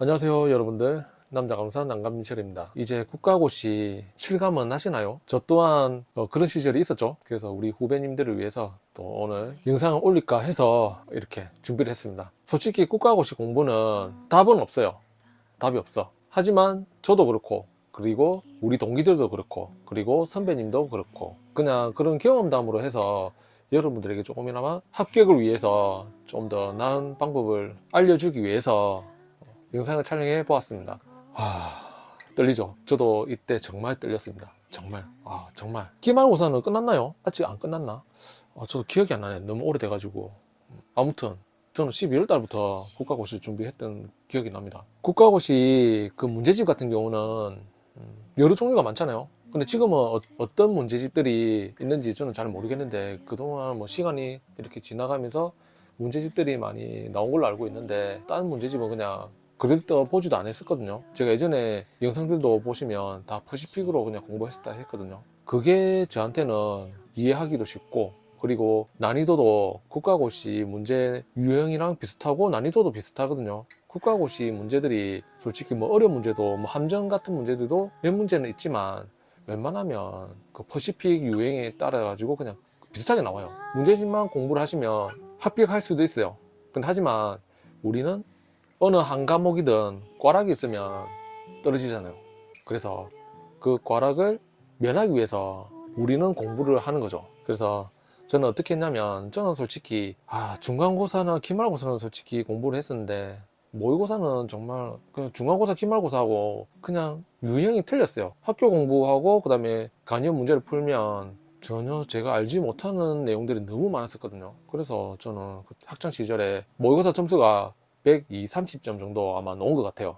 안녕하세요 여러분들. 남자 강사 남감민철입니다. 이제 국가고시 실감은 하시나요? 저 또한 어, 그런 시절이 있었죠. 그래서 우리 후배님들을 위해서 또 오늘 영상을 올릴까 해서 이렇게 준비를 했습니다. 솔직히 국가고시 공부는 답은 없어요. 답이 없어. 하지만 저도 그렇고 그리고 우리 동기들도 그렇고 그리고 선배님도 그렇고 그냥 그런 경험담으로 해서 여러분들에게 조금이나마 합격을 위해서 좀 더 나은 방법을 알려주기 위해서 영상을 촬영해 보았습니다. 와, 떨리죠? 저도 이때 정말 떨렸습니다. 정말. 아, 정말. 기말고사는 끝났나요? 아직 안 끝났나? 아, 저도 기억이 안 나네. 너무 오래돼가지고. 아무튼, 저는 12월 달부터 국가고시 준비했던 기억이 납니다. 국가고시 그 문제집 같은 경우는 음, 여러 종류가 많잖아요. 근데 지금은 어, 떤 문제집들이 있는지 저는 잘 모르겠는데 그동안 뭐 시간이 이렇게 지나가면서 문제집들이 많이 나온 걸로 알고 있는데 다른 문제집은 그냥 그래도 보지도 안 했었거든요. 제가 예전에 영상들도 보시면 다 퍼시픽으로 그냥 공부했었다 했거든요. 그게 저한테는 이해하기도 쉽고 그리고 난이도도 국가고시 문제 유형이랑 비슷하고 난이도도 비슷하거든요. 국가고시 문제들이 솔직히 뭐 어려운 문제도 뭐 함정 같은 문제들도 몇 문제는 있지만 웬만하면 그 퍼시픽 유행에 따라 가지고 그냥 비슷하게 나와요. 문제집만 공부를 하시면 합격할 수도 있어요. 근데 하지만 우리는 어느 한 과목이든 꽈락이 있으면 떨어지잖아요. 그래서 그 꽈락을 면하기 위해서 우리는 공부를 하는 거죠. 그래서 저는 어떻게 했냐면 저는 솔직히 아 중간고사나 기말고사는 솔직히 공부를 했었는데 모의고사는 정말 그냥 중간고사 기말고사하고 그냥 유형이 틀렸어요. 학교 공부하고 그 다음에 간이업 문제를 풀면 전혀 제가 알지 못하는 내용들이 너무 많았었거든요. 그래서 저는 그 학창 시절에 모의고사 점수가 102, 30점 정도 아마 넣은 것 같아요.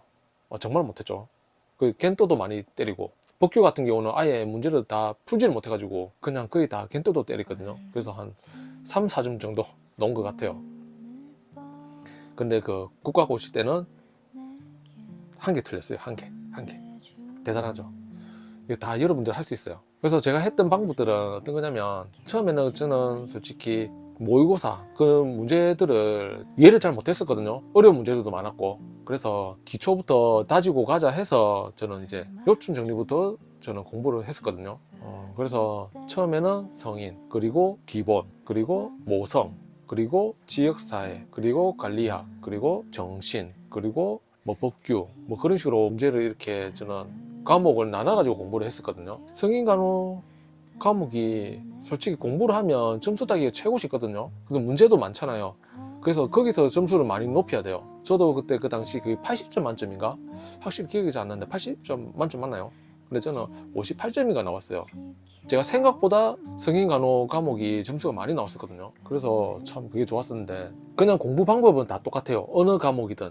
어, 정말 못했죠. 그 겐또도 많이 때리고 복교 같은 경우는 아예 문제를 다 풀지를 못해가지고 그냥 거의 다 겐또도 때렸거든요. 그래서 한 3, 4점 정도 넣은 것 같아요. 근데 그 국가고시 때는 한 개 틀렸어요. 한 개, 한 개. 대단하죠. 이거 다 여러분들 할 수 있어요. 그래서 제가 했던 방법들은 어떤 거냐면 처음에는 저는 솔직히 모의고사 그 문제들을 이해를 잘 못했었거든요. 어려운 문제들도 많았고 그래서 기초부터 다지고 가자 해서 저는 이제 요점 정리부터 저는 공부를 했었거든요. 어, 그래서 처음에는 성인 그리고 기본 그리고 모성 그리고 지역사회 그리고 관리학 그리고 정신 그리고 뭐 법규 뭐 그런 식으로 문제를 이렇게 저는 과목을 나눠 가지고 공부를 했었거든요. 성인 간호 과목이 솔직히 공부를 하면 점수 따기가 최고 쉽거든요. 근데 문제도 많잖아요. 그래서 거기서 점수를 많이 높여야 돼요. 저도 그때 그 당시 그 80점 만점인가? 확실히 기억이 잘 안 나는데 80점 만점 맞나요? 근데 저는 58점인가 나왔어요. 제가 생각보다 성인 간호 과목이 점수가 많이 나왔었거든요. 그래서 참 그게 좋았었는데 그냥 공부 방법은 다 똑같아요. 어느 과목이든.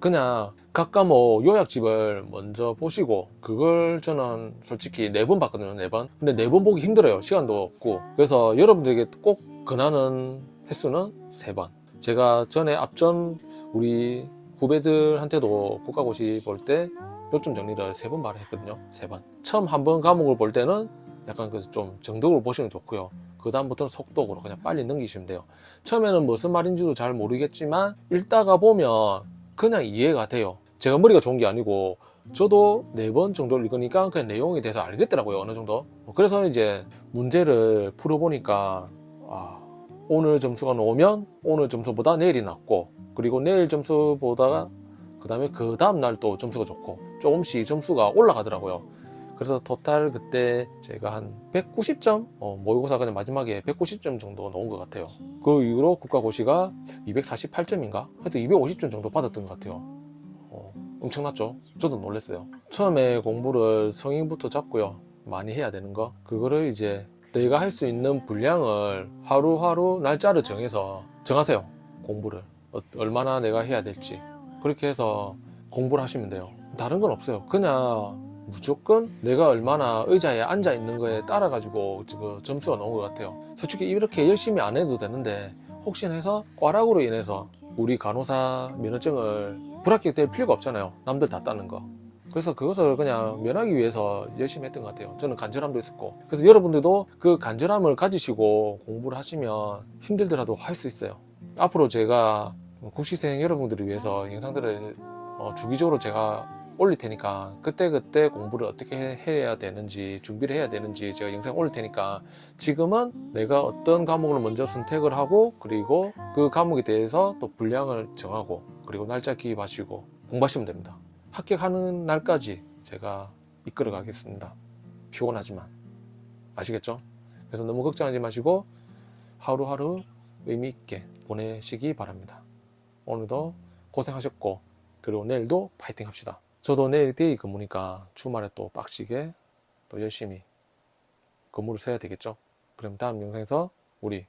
그냥 각 과목 요약집을 먼저 보시고 그걸 저는 솔직히 네 번 봤거든요 네 번. 근데 네 번 보기 힘들어요. 시간도 없고. 그래서 여러분들에게 꼭 권하는 횟수는 세 번. 제가 전에 앞전 우리 후배들한테도 국가고시 볼 때 요점 정리를 세 번 말했거든요. 세 번. 처음 한 번 과목을 볼 때는 약간 그 좀 정독을 보시면 좋고요. 그 다음부터는 속독으로 그냥 빨리 넘기시면 돼요. 처음에는 무슨 말인지도 잘 모르겠지만 읽다가 보면 그냥 이해가 돼요. 제가 머리가 좋은 게 아니고 저도 네 번 정도 읽으니까 그 내용에 대해서 알겠더라고요. 어느 정도. 그래서 이제 문제를 풀어보니까 아, 오늘 점수가 나오면 오늘 점수보다 내일이 낫고 그리고 내일 점수보다 그 다음에 그 다음 날 또 점수가 좋고 조금씩 점수가 올라가더라고요. 그래서 토탈 그때 제가 한 190점? 어, 모의고사 그냥 마지막에 190점 정도 나온 것 같아요. 그 이후로 국가고시가 248점인가? 하여튼 250점 정도 받았던 것 같아요. 어, 엄청났죠? 저도 놀랐어요. 처음에 공부를 성인부터 잡고요. 많이 해야 되는 거. 그거를 이제 내가 할 수 있는 분량을 하루하루 날짜를 정해서 정하세요 공부를. 어, 얼마나 내가 해야 될지. 그렇게 해서 공부를 하시면 돼요. 다른 건 없어요. 그냥 무조건 내가 얼마나 의자에 앉아 있는 거에 따라 가지고 지금 점수가 나온 것 같아요. 솔직히 이렇게 열심히 안 해도 되는데 혹시나 해서 꽈락으로 인해서 우리 간호사 면허증을 불합격 될 필요가 없잖아요. 남들 다 따는 거. 그래서 그것을 그냥 면하기 위해서 열심히 했던 것 같아요. 저는 간절함도 있었고. 그래서 여러분들도 그 간절함을 가지시고 공부를 하시면 힘들더라도 할 수 있어요. 앞으로 제가 국시생 여러분들을 위해서 영상들을 어, 주기적으로 제가 올릴 테니까 그때 그때 공부를 어떻게 해- 해야 되는지 준비를 해야 되는지 제가 영상 올릴 테니까 지금은 내가 어떤 과목을 먼저 선택을 하고 그리고 그 과목에 대해서 또 분량을 정하고 그리고 날짜 기입하시고 공부하시면 됩니다. 합격하는 날까지 제가 이끌어 가겠습니다. 피곤하지만 아시겠죠? 그래서 너무 걱정하지 마시고 하루하루 의미 있게 보내시기 바랍니다. 오늘도 고생하셨고 그리고 내일도 파이팅 합시다. 저도 내일 데이 근무니까 주말에 또 빡시게 또 열심히 근무를 써야 되겠죠. 그럼 다음 영상에서 우리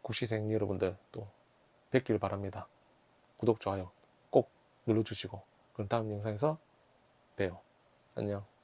국시생 여러분들 또 뵙길 바랍니다. 구독, 좋아요 꼭 눌러주시고 그럼 다음 영상에서 봬요. 안녕.